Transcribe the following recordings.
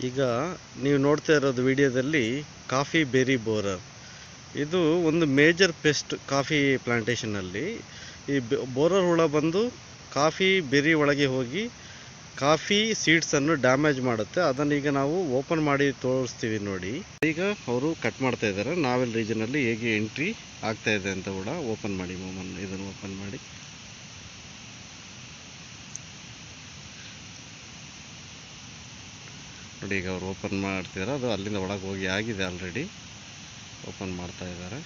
ಈಗ ನೀವು ನೋಡ್ತಾ ಇರೋದು ವಿಡಿಯೋದಲ್ಲಿ ಕಾಫಿ ಬೆರಿ ಬೋರರ್ ಇದು ಒಂದು ಮೇಜರ್ ಪೆಸ್ಟ್ ಕಾಫಿ ಪ್ಲಾಂಟೇಶನಲ್ಲಿ ಈ ಬೋರರ್ ಹುಳ ಬಂದು ಕಾಫಿ ಬೆರಿ ಒಳಗೆ ಹೋಗಿ ಕಾಫಿ ಸೀಡ್ಸನ್ನು ಡ್ಯಾಮೇಜ್ ಮಾಡುತ್ತೆ. ಅದನ್ನು ಈಗ ನಾವು ಓಪನ್ ಮಾಡಿ ತೋರಿಸ್ತೀವಿ ನೋಡಿ. ಈಗ ಅವರು ಕಟ್ ಮಾಡ್ತಾ ಇದ್ದಾರೆ. ನಾವೆಲ್ ರೀಜನಲ್ಲಿ ಹೇಗೆ ಎಂಟ್ರಿ ಆಗ್ತಾ ಇದೆ ಅಂತ ಕೂಡ ಓಪನ್ ಮಾಡಿ, ಮೊಮನ್ ಇದನ್ನು ಓಪನ್ ಮಾಡಿ. ನೋಡಿ ಈಗ ಅವ್ರು ಓಪನ್ ಮಾಡ್ತಿದ್ದಾರೆ ಅದು ಅಲ್ಲಿಂದ ಒಳಗೆ ಹೋಗಿ ಆಗಿದೆ ಆಲ್ರೆಡಿ ಓಪನ್ ಮಾಡ್ತಾ ಇದ್ದಾರೆ.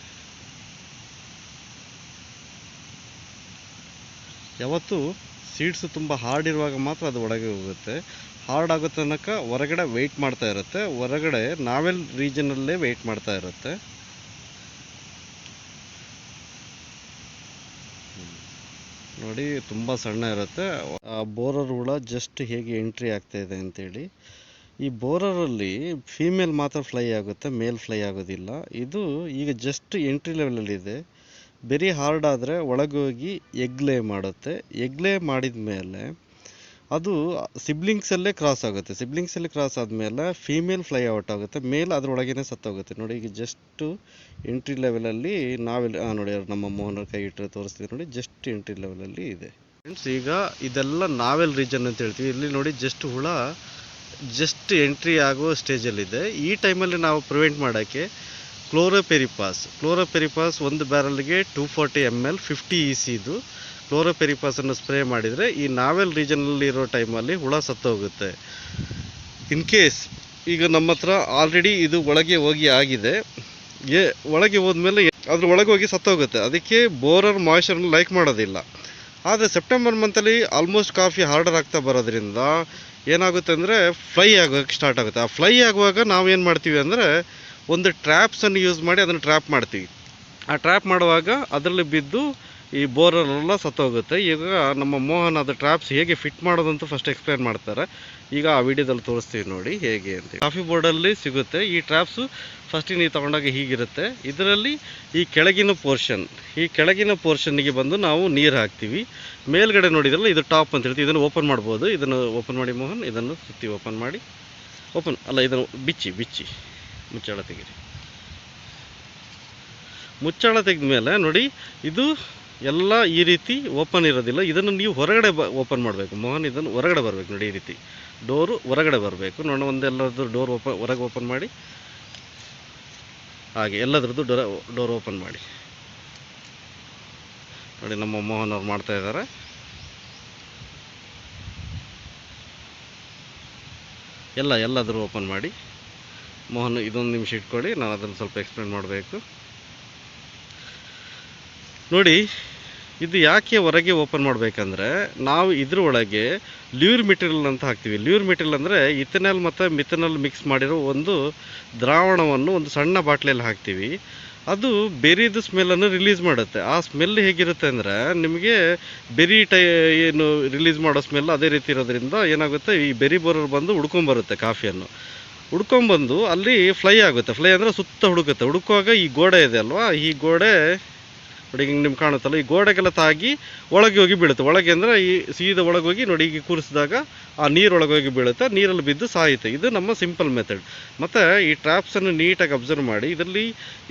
ಯಾವತ್ತು ಸೀಡ್ಸು ತುಂಬ ಹಾರ್ಡ್ ಇರುವಾಗ ಮಾತ್ರ ಅದು ಒಳಗೆ ಹೋಗುತ್ತೆ. ಹಾರ್ಡ್ ಆಗೋ ತನಕ ಹೊರಗಡೆ ವೆಯ್ಟ್ ಮಾಡ್ತಾ ಇರುತ್ತೆ. ಹೊರಗಡೆ ನಾವೆಲ್ ರೀಜನಲ್ಲೇ ವೆಯ್ಟ್ ಮಾಡ್ತಾ ಇರುತ್ತೆ. ನೋಡಿ, ತುಂಬ ಸಣ್ಣ ಇರುತ್ತೆ. ಬೋರರ್ ಹುಳ ಜಸ್ಟ್ ಹೇಗೆ ಎಂಟ್ರಿ ಆಗ್ತಾ ಇದೆ ಅಂತೇಳಿ. ಈ ಬೋರರಲ್ಲಿ ಫೀಮೇಲ್ ಮಾತ್ರ ಫ್ಲೈ ಆಗುತ್ತೆ ಮೇಲ್ ಫ್ಲೈ ಆಗೋದಿಲ್ಲ. ಇದು ಈಗ ಜಸ್ಟ್ ಎಂಟ್ರಿ ಲೆವೆಲಲ್ಲಿದೆ ಬೆರಿ ಹಾರ್ಡ್ ಆದರೆ ಒಳಗೋಗಿ ಎಗ್ ಲೇ ಮಾಡುತ್ತೆ. ಎಗ್ ಲೇ ಮಾಡಿದ ಮೇಲೆ ಅದು ಸಿಬ್ಲಿಂಗ್ಸಲ್ಲೇ ಕ್ರಾಸ್ ಆಗುತ್ತೆ. ಸಿಬ್ಲಿಂಗ್ಸಲ್ಲಿ ಕ್ರಾಸ್ ಆದಮೇಲೆ ಫೀಮೇಲ್ ಫ್ಲೈ ಔಟ್ ಆಗುತ್ತೆ. ಮೇಲ್ ಅದರೊಳಗೇನೆ ಸತ್ತೋಗುತ್ತೆ. ನೋಡಿ, ಈಗ ಜಸ್ಟು ಎಂಟ್ರಿ ಲೆವೆಲಲ್ಲಿ ನಾವೆಲ್ಲ ನೋಡಿ, ನಮ್ಮ ಮೋಹನ ಕೈ ಇಟ್ಟರೆ ತೋರಿಸ್ತೀವಿ ನೋಡಿ ಜಸ್ಟ್ ಎಂಟ್ರಿ ಲೆವೆಲಲ್ಲಿ ಇದೆ. ಫ್ರೆಂಡ್ಸ್ ಈಗ ಇದೆಲ್ಲ ನಾವೆಲ್ ರೀಜನ್ ಅಂತ ಹೇಳ್ತೀವಿ. ಇಲ್ಲಿ ನೋಡಿ ಜಸ್ಟ್ ಹುಳ ಜಸ್ಟ್ ಎಂಟ್ರಿ ಆಗೋ ಸ್ಟೇಜಲ್ಲಿದೆ ಈ ಟೈಮಲ್ಲಿ ನಾವು ಪ್ರಿವೆಂಟ್ ಮಾಡೋಕ್ಕೆ ಕ್ಲೋರೋಪೆರಿಪಾಸ್ ಕ್ಲೋರೋಪೆರಿಪಾಸ್ ಒಂದು ಬ್ಯಾರಲ್ಗೆ two forty M L fifty E ಸಿದು ಕ್ಲೋರೋಪೆರಿಪಾಸನ್ನು ಸ್ಪ್ರೇ ಮಾಡಿದರೆ ಈ ನಾವೆಲ್ ರೀಜನಲ್ಲಿ ಇರೋ ಟೈಮಲ್ಲಿ ಹುಳ ಸತ್ತೋಗುತ್ತೆ. ಇನ್ ಕೇಸ್ ಈಗ ನಮ್ಮ ಹತ್ರ ಆಲ್ರೆಡಿ ಇದು ಒಳಗೆ ಹೋಗಿ ಆಗಿದೆ. ಏ ಒಳಗೆ ಹೋದ್ಮೇಲೆ ಅದ್ರ ಒಳಗೆ ಹೋಗಿ ಸತ್ತೋಗುತ್ತೆ. ಅದಕ್ಕೆ ಬೋರರ್ ಮಾಯ್ಚರ್ನ ಲೈಕ್ ಮಾಡೋದಿಲ್ಲ. ಆದರೆ ಸೆಪ್ಟೆಂಬರ್ ಮಂತಲ್ಲಿ ಆಲ್ಮೋಸ್ಟ್ ಕಾಫಿ ಹಾರ್ಡರ್ ಆಗ್ತಾ ಬರೋದ್ರಿಂದ ಏನಾಗುತ್ತೆ ಅಂದರೆ ಫ್ಲೈ ಆಗೋಕ್ಕೆ ಸ್ಟಾರ್ಟ್ ಆಗುತ್ತೆ. ಆ ಫ್ಲೈ ಆಗುವಾಗ ನಾವು ಏನು ಮಾಡ್ತೀವಿ ಅಂದರೆ ಒಂದು ಟ್ರ್ಯಾಪ್ಸನ್ನು ಯೂಸ್ ಮಾಡಿ ಅದನ್ನು ಟ್ರ್ಯಾಪ್ ಮಾಡ್ತೀವಿ. ಆ ಟ್ರ್ಯಾಪ್ ಮಾಡುವಾಗ ಅದರಲ್ಲಿ ಬಿದ್ದು ಈ ಬೋರರೆಲ್ಲ ಸತ್ತೋಗುತ್ತೆ. ಈಗ ನಮ್ಮ ಮೋಹನ್ ಅದು ಟ್ರಾಪ್ಸ್ ಹೇಗೆ ಫಿಟ್ ಮಾಡೋದಂತ ಫಸ್ಟ್ ಎಕ್ಸ್ಪ್ಲೇನ್ ಮಾಡ್ತಾರೆ. ಈಗ ಆ ವಿಡಿಯೋದಲ್ಲಿ ತೋರಿಸ್ತೀವಿ ನೋಡಿ ಹೇಗೆ ಅಂತ ಕಾಫಿ ಬೋರ್ಡಲ್ಲಿ ಸಿಗುತ್ತೆ. ಈ ಟ್ರಾಪ್ಸು ಫಸ್ಟಿಗೆ ನೀವು ತೊಗೊಂಡಾಗ ಹೀಗಿರುತ್ತೆ. ಇದರಲ್ಲಿ ಈ ಕೆಳಗಿನ ಪೋರ್ಷನ್ ಈ ಕೆಳಗಿನ ಪೋರ್ಷನ್ನಿಗೆ ಬಂದು ನಾವು ನೀರು ಹಾಕ್ತೀವಿ. ಮೇಲ್ಗಡೆ ನೋಡಿದ್ರಲ್ಲ ಇದು ಟಾಪ್ ಅಂತ ಹೇಳ್ತೀವಿ. ಇದನ್ನು ಓಪನ್ ಮಾಡ್ಬೋದು. ಇದನ್ನು ಓಪನ್ ಮಾಡಿ ಮೋಹನ್. ಇದನ್ನು ಸುತ್ತಿ ಓಪನ್ ಮಾಡಿ. ಓಪನ್ ಅಲ್ಲ, ಇದನ್ನು ಬಿಚ್ಚಿ ಬಿಚ್ಚಿ. ಮುಚ್ಚಳ ತೆಗೀರಿ. ಮುಚ್ಚಳ ತೆಗೆದ ಮೇಲೆ ನೋಡಿ, ಇದು ಎಲ್ಲ ಈ ರೀತಿ ಓಪನ್ ಇರೋದಿಲ್ಲ. ಇದನ್ನು ನೀವು ಹೊರಗಡೆ ಬ ಓಪನ್ ಮಾಡಬೇಕು. ಮೋಹನ್, ಇದನ್ನು ಹೊರಗಡೆ ಬರಬೇಕು ನೋಡಿ ಈ ರೀತಿ. ಡೋರು ಹೊರಗಡೆ ಬರಬೇಕು. ನೋಡಿ ಒಂದೆಲ್ಲರದ್ದು ಡೋರ್ ಓಪನ್ ಹೊರಗೆ ಓಪನ್ ಮಾಡಿ. ಹಾಗೆ ಎಲ್ಲದ್ರದ್ದು ಡೋರ್ ಡೋರ್ ಓಪನ್ ಮಾಡಿ. ನೋಡಿ ನಮ್ಮ ಮೋಹನ್ ಅವ್ರು ಮಾಡ್ತಾ ಇದ್ದಾರೆ. ಎಲ್ಲ, ಎಲ್ಲಾದರೂ ಓಪನ್ ಮಾಡಿ. ಮೋಹನ್, ಇದೊಂದು ನಿಮಿಷ ಇಟ್ಕೊಳ್ಳಿ. ನಾನು ಅದನ್ನು ಸ್ವಲ್ಪ ಎಕ್ಸ್ಪ್ಲೇನ್ ಮಾಡಬೇಕು. ನೋಡಿ ಇದು ಯಾಕೆ ಹೊರಗೆ ಓಪನ್ ಮಾಡಬೇಕಂದ್ರೆ, ನಾವು ಇದ್ರ ಒಳಗೆ ಲ್ಯೂರ್ ಮೆಟೀರಿಯಲ್ ಅಂತ ಹಾಕ್ತೀವಿ. ಲ್ಯೂರ್ ಮೆಟೀರಿಯಲ್ ಅಂದರೆ ಇಥೆನಾಲ್ ಮತ್ತು ಮಿಥನಲ್ ಮಿಕ್ಸ್ ಮಾಡಿರೋ ಒಂದು ದ್ರಾವಣವನ್ನು ಒಂದು ಸಣ್ಣ ಬಾಟ್ಲಿಯಲ್ಲಿ ಹಾಕ್ತೀವಿ. ಅದು ಬೆರಿದು ಸ್ಮೆಲ್ಲನ್ನು ರಿಲೀಸ್ ಮಾಡುತ್ತೆ. ಆ ಸ್ಮೆಲ್ ಹೇಗಿರುತ್ತೆ ಅಂದರೆ, ನಿಮಗೆ ಬೆರಿ ಟೈ ಏನು ರಿಲೀಸ್ ಮಾಡೋ ಸ್ಮೆಲ್ ಅದೇ ರೀತಿ ಇರೋದ್ರಿಂದ ಏನಾಗುತ್ತೆ, ಈ ಬೆರಿ ಬೋರರ್ ಬಂದು ಹುಡ್ಕೊಂಬರುತ್ತೆ ಕಾಫಿಯನ್ನು. ಹುಡ್ಕೊಂಬಂದು ಅಲ್ಲಿ ಫ್ಲೈ ಆಗುತ್ತೆ. ಫ್ಲೈ ಅಂದರೆ ಸುತ್ತ ಹುಡುಕುತ್ತೆ. ಹುಡುಕುವಾಗ ಈ ಗೋಡೆ ಇದೆ ಅಲ್ವಾ? ಈ ಗೋಡೆ ನೋಡಿ, ಹಿಂಗೆ ನಿಮ್ಗೆ ಕಾಣುತ್ತಲ್ಲ, ಈ ಗೋಡೆಗೆಲ್ಲ ತಾಗಿ ಒಳಗೆ ಹೋಗಿ ಬೀಳುತ್ತೆ. ಒಳಗೆ ಅಂದರೆ ಈ ಸೀದ ಒಳಗೆ ಹೋಗಿ ನೋಡಿ ಈಗ ಕೂರಿಸಿದಾಗ ಆ ನೀರು ಒಳಗೆ ಹೋಗಿ ಬೀಳುತ್ತೆ. ನೀರಲ್ಲಿ ಬಿದ್ದು ಸಾಯುತ್ತೆ. ಇದು ನಮ್ಮ ಸಿಂಪಲ್ ಮೆಥಡ್. ಮತ್ತು ಈ ಟ್ರ್ಯಾಪ್ಸನ್ನು ನೀಟಾಗಿ ಅಬ್ಸರ್ವ್ ಮಾಡಿ. ಇದರಲ್ಲಿ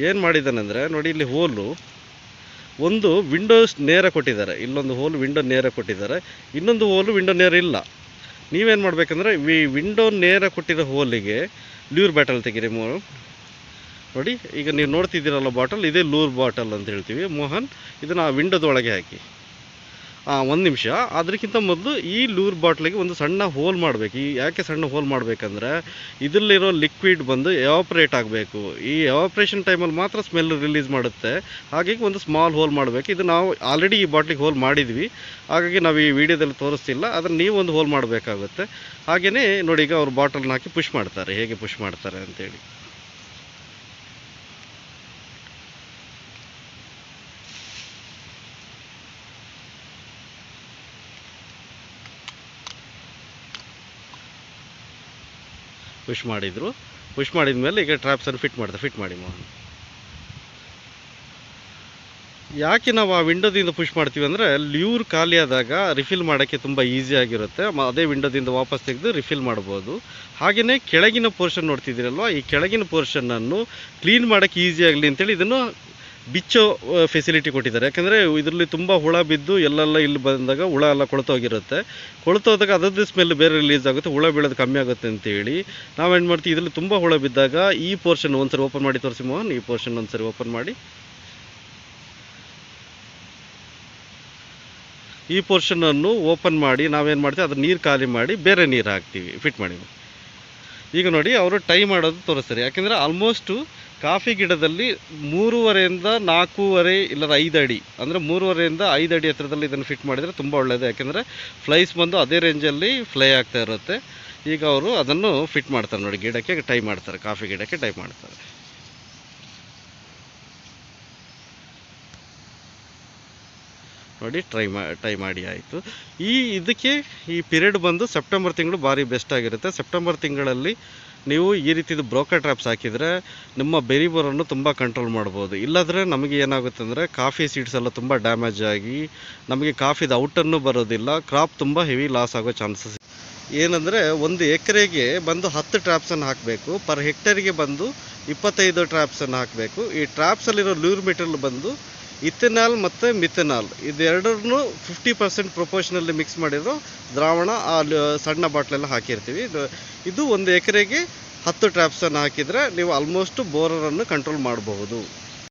ಏನು ಮಾಡಿದ್ದಾನೆಂದರೆ ನೋಡಿ, ಇಲ್ಲಿ ಹೋಲು ಒಂದು ವಿಂಡೋಸ್ ನೇರ ಕೊಟ್ಟಿದ್ದಾರೆ. ಇಲ್ಲೊಂದು ಹೋಲ್ ವಿಂಡೋ ನೇರ ಕೊಟ್ಟಿದ್ದಾರೆ. ಇನ್ನೊಂದು ಹೋಲು ವಿಂಡೋ ನೇರ ಇಲ್ಲ. ನೀವೇನು ಮಾಡಬೇಕಂದ್ರೆ, ಈ ವಿಂಡೋ ನೇರ ಕೊಟ್ಟಿರೋ ಹೋಲಿಗೆ ಲ್ಯೂರ್ ಬ್ಯಾಟಲ್ ತೆಗೀರಿ ಮೋ ನೋಡಿ, ಈಗ ನೀವು ನೋಡ್ತಿದ್ದೀರಲ್ಲ ಬಾಟಲ್, ಇದೇ ಲೂರ್ ಬಾಟಲ್ ಅಂತ ಹೇಳ್ತೀವಿ. ಮೋಹನ್, ಇದನ್ನು ಆ ವಿಂಡೋದೊಳಗೆ ಹಾಕಿ. ಒಂದು ನಿಮಿಷ. ಅದಕ್ಕಿಂತ ಮೊದಲು ಈ ಲೂರ್ ಬಾಟ್ಲಿಗೆ ಒಂದು ಸಣ್ಣ ಹೋಲ್ ಮಾಡಬೇಕು. ಈ ಯಾಕೆ ಸಣ್ಣ ಹೋಲ್ ಮಾಡಬೇಕಂದ್ರೆ, ಇದರಲ್ಲಿರೋ ಲಿಕ್ವಿಡ್ ಬಂದು ಎವಾಪ್ರೇಟ್ ಆಗಬೇಕು. ಈ ಎವಾಪ್ರೇಷನ್ ಟೈಮಲ್ಲಿ ಮಾತ್ರ ಸ್ಮೆಲ್ ರಿಲೀಸ್ ಮಾಡುತ್ತೆ. ಹಾಗಾಗಿ ಒಂದು ಸ್ಮಾಲ್ ಹೋಲ್ ಮಾಡಬೇಕು. ಇದು ನಾವು ಆಲ್ರೆಡಿ ಈ ಬಾಟ್ಲಿಗೆ ಹೋಲ್ ಮಾಡಿದ್ವಿ. ಹಾಗಾಗಿ ನಾವು ಈ ವಿಡಿಯೋದಲ್ಲಿ ತೋರಿಸ್ತಿಲ್ಲ. ಅದನ್ನು ನೀವು ಒಂದು ಹೋಲ್ ಮಾಡಬೇಕಾಗುತ್ತೆ. ಹಾಗೆಯೇ ನೋಡಿ, ಈಗ ಅವ್ರು ಬಾಟಲ್ನ ಹಾಕಿ ಪುಷ್ ಮಾಡ್ತಾರೆ. ಹೇಗೆ ಪುಷ್ ಮಾಡ್ತಾರೆ ಅಂತೇಳಿ. ಪುಷ್ ಮಾಡಿದರು. ಪುಷ್ ಮಾಡಿದ ಮೇಲೆ ಈಗ ಟ್ರ್ಯಾಪ್ಸನ್ನು ಫಿಟ್ ಮಾಡ್ತಾರೆ ಫಿಟ್ ಮಾಡಿ ಮೋಹನ್. ಯಾಕೆ ನಾವು ಆ ವಿಂಡೋದಿಂದ ಪುಷ್ ಮಾಡ್ತೀವಿ ಅಂದರೆ ಲ್ಯೂರ್ ಖಾಲಿ ಆದಾಗ ರಿಫಿಲ್ ಮಾಡೋಕ್ಕೆ ತುಂಬ ಈಸಿ ಆಗಿರುತ್ತೆ. ಮ- ಅದೇ ವಿಂಡೋದಿಂದ ವಾಪಸ್ ತೆಗೆದು ರಿಫಿಲ್ ಮಾಡ್ಬೋದು. ಹಾಗೆಯೇ ಕೆಳಗಿನ ಪೋರ್ಷನ್ ನೋಡ್ತಿದ್ದೀರಲ್ವ? ಈ ಕೆಳಗಿನ ಪೋರ್ಷನನ್ನು ಕ್ಲೀನ್ ಮಾಡೋಕ್ಕೆ ಈಸಿ ಆಗಲಿ ಅಂತೇಳಿ ಇದನ್ನು ಬಿಚ್ಚೋ ಫೆಸಿಲಿಟಿ ಕೊಟ್ಟಿದ್ದಾರೆ. ಯಾಕೆಂದರೆ ಇದರಲ್ಲಿ ತುಂಬ ಹುಳ ಬಿದ್ದು ಎಲ್ಲೆಲ್ಲ ಇಲ್ಲಿ ಬಂದಾಗ ಹುಳ ಎಲ್ಲ ಕೊಳತೋಗಿರುತ್ತೆ. ಕೊಳತೋದಾಗ ಅದರದ್ದು ಸ್ಮೆಲ್ ಬೇರೆ ರಿಲೀಸ್ ಆಗುತ್ತೆ. ಹುಳ ಬೀಳೋದು ಕಮ್ಮಿ ಆಗುತ್ತೆ ಅಂತೇಳಿ ನಾವೇನು ಮಾಡ್ತೀವಿ, ಇದರಲ್ಲಿ ತುಂಬ ಹುಳ ಬಿದ್ದಾಗ ಈ ಪೋರ್ಷನ್ ಒಂದ್ಸರಿ ಓಪನ್ ಮಾಡಿ ತೋರಿಸಿ ಮೋಹನ್. ಈ ಪೋರ್ಷನ್ ಒಂದ್ಸರಿ ಓಪನ್ ಮಾಡಿ. ಈ ಪೋರ್ಷನನ್ನು ಓಪನ್ ಮಾಡಿ ನಾವೇನು ಮಾಡ್ತೀವಿ ಅದು ನೀರು ಖಾಲಿ ಮಾಡಿ ಬೇರೆ ನೀರು ಹಾಕ್ತೀವಿ. ಫಿಟ್ ಮಾಡಿ ಈಗ ನೋಡಿ, ಅವರು ಟೈ ಮಾಡೋದು ತೋರಿಸ್ತಾರೆ. ಯಾಕೆಂದರೆ ಆಲ್ಮೋಸ್ಟು ಕಾಫಿ ಗಿಡದಲ್ಲಿ ಮೂರುವರೆಯಿಂದ ನಾಲ್ಕೂವರೆ ಇಲ್ಲದ ಐದು ಅಡಿ ಅಂದರೆ ಮೂರುವರೆಯಿಂದ ಐದು ಅಡಿ ಹತ್ರದಲ್ಲಿ ಇದನ್ನು ಫಿಟ್ ಮಾಡಿದರೆ ತುಂಬ ಒಳ್ಳೆಯದು ಯಾಕೆಂದರೆ ಫ್ಲೈಸ್ ಬಂದು ಅದೇ ರೇಂಜಲ್ಲಿ ಫ್ಲೈ ಆಗ್ತಾ ಇರುತ್ತೆ. ಈಗ ಅವರು ಅದನ್ನು ಫಿಟ್ ಮಾಡ್ತಾರೆ ನೋಡಿ, ಗಿಡಕ್ಕೆ ಟೈ ಮಾಡ್ತಾರೆ, ಕಾಫಿ ಗಿಡಕ್ಕೆ ಟೈ ಮಾಡ್ತಾರೆ. ನೋಡಿ ಟ್ರೈ ಮಾ ಟ್ರೈ ಮಾಡಿ ಆಯಿತು. ಈ ಇದಕ್ಕೆ ಈ ಪಿರಿಯಡ್ ಬಂದು ಸೆಪ್ಟೆಂಬರ್ ತಿಂಗಳು ಭಾರಿ ಬೆಸ್ಟ್ ಆಗಿರುತ್ತೆ. ಸೆಪ್ಟೆಂಬರ್ ತಿಂಗಳಲ್ಲಿ ನೀವು ಈ ರೀತಿದು ಬ್ರೋಕರ್ ಟ್ರ್ಯಾಪ್ಸ್ ಹಾಕಿದರೆ ನಿಮ್ಮ ಬೆರಿ ಬೋರನ್ನು ತುಂಬ ಕಂಟ್ರೋಲ್ ಮಾಡ್ಬೋದು. ಇಲ್ಲಾದರೆ ನಮಗೆ ಏನಾಗುತ್ತೆ ಅಂದರೆ ಕಾಫಿ ಸೀಡ್ಸ್ ಎಲ್ಲ ತುಂಬ ಡ್ಯಾಮೇಜ್ ಆಗಿ ನಮಗೆ ಕಾಫಿದ ಔಟನ್ನು ಬರೋದಿಲ್ಲ. ಕ್ರಾಪ್ ತುಂಬ ಹೆವಿ ಲಾಸ್ ಆಗೋ ಚಾನ್ಸಸ್ ಏನಂದರೆ ಒಂದು ಎಕರೆಗೆ ಬಂದು ಹತ್ತು ಟ್ರಾಪ್ಸನ್ನು ಹಾಕಬೇಕು. ಪರ್ ಹೆಕ್ಟರಿಗೆ ಬಂದು ಇಪ್ಪತ್ತೈದು ಟ್ರಾಪ್ಸನ್ನು ಹಾಕಬೇಕು. ಈ ಟ್ರ್ಯಾಪ್ಸಲ್ಲಿರೋ ಲೂರ್ ಮೆಟೀರಿಯಲ್ ಬಂದು ಇಥೆನಾಲ್ ಮತ್ತು ಮಿಥೆನಾಲ್. ಇದೆರಡೂ ಫಿಫ್ಟಿ ಪರ್ಸೆಂಟ್ ಪ್ರೊಪೋರ್ಷನಲ್ಲಿ ಮಿಕ್ಸ್ ಮಾಡಿದ್ರು ದ್ರಾವಣ ಆ ಸಣ್ಣ ಬಾಟ್ಲೆಲ್ಲ ಹಾಕಿರ್ತೀವಿ. ಇದು ಇದು ಒಂದು ಎಕರೆಗೆ ಹತ್ತು ಟ್ರ್ಯಾಪ್ಸನ್ನು ಹಾಕಿದರೆ ನೀವು ಆಲ್ಮೋಸ್ಟ್ ಬೋರರನ್ನು ಕಂಟ್ರೋಲ್ ಮಾಡಬಹುದು.